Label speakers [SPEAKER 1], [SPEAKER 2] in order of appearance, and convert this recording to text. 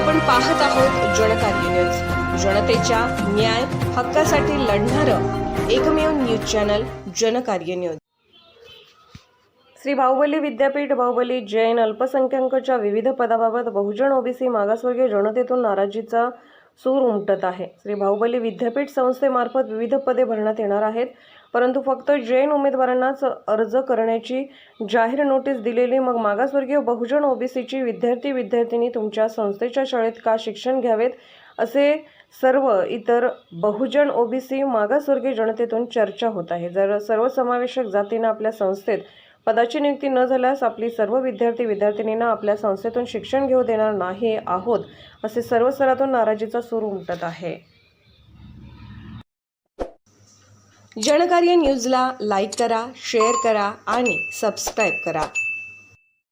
[SPEAKER 1] आपण पाहत आहोत जनकार्य न्यूज. जनतेच्या न्याय हक्कासाठी लढणारं एकमेव news channel Janakarya news. Shri Bahubali Vidyapeeth Bahubali Jain अल्पसंख्याकांच्या विविध पदाबाबत बहुजन ओबीसी मागासवर्गीय जनतेतून नाराजीचा सूर उमटत आहे. श्री बाहुबली विद्यापीठ संस्थेमार्फत विविध पदे भरण्यात येणार आहेत. परंतु फक्त जैन उमेदवारांनाच अर्ज करण्याची जाहीर नोटीस दिलेली मग मागासवर्गीय बहुजन ओबीसीची विद्यार्थी विद्यार्थिनी तुमच्या संस्थेच्या शाळेत का शिक्षण घ्यावेत? असे सर्व इतर बहुजन ओबीसी मागासवर्गीय जनतेतून चर्चा होत आहे. जर सर्वसमावेशक जातीनं आपल्या संस्थेत पदाची नियुक्ती न झाल्यास आपली सर्व विद्यार्थी विद्यार्थिनींना आपल्या संस्थेतून शिक्षण घेऊ देणार नाही आहोत असे सर्व स्तरातून नाराजीचा सूर उमटत आहे. जनकार्य न्यूजला लाईक करा शेअर करा आणि सबस्क्राईब करा.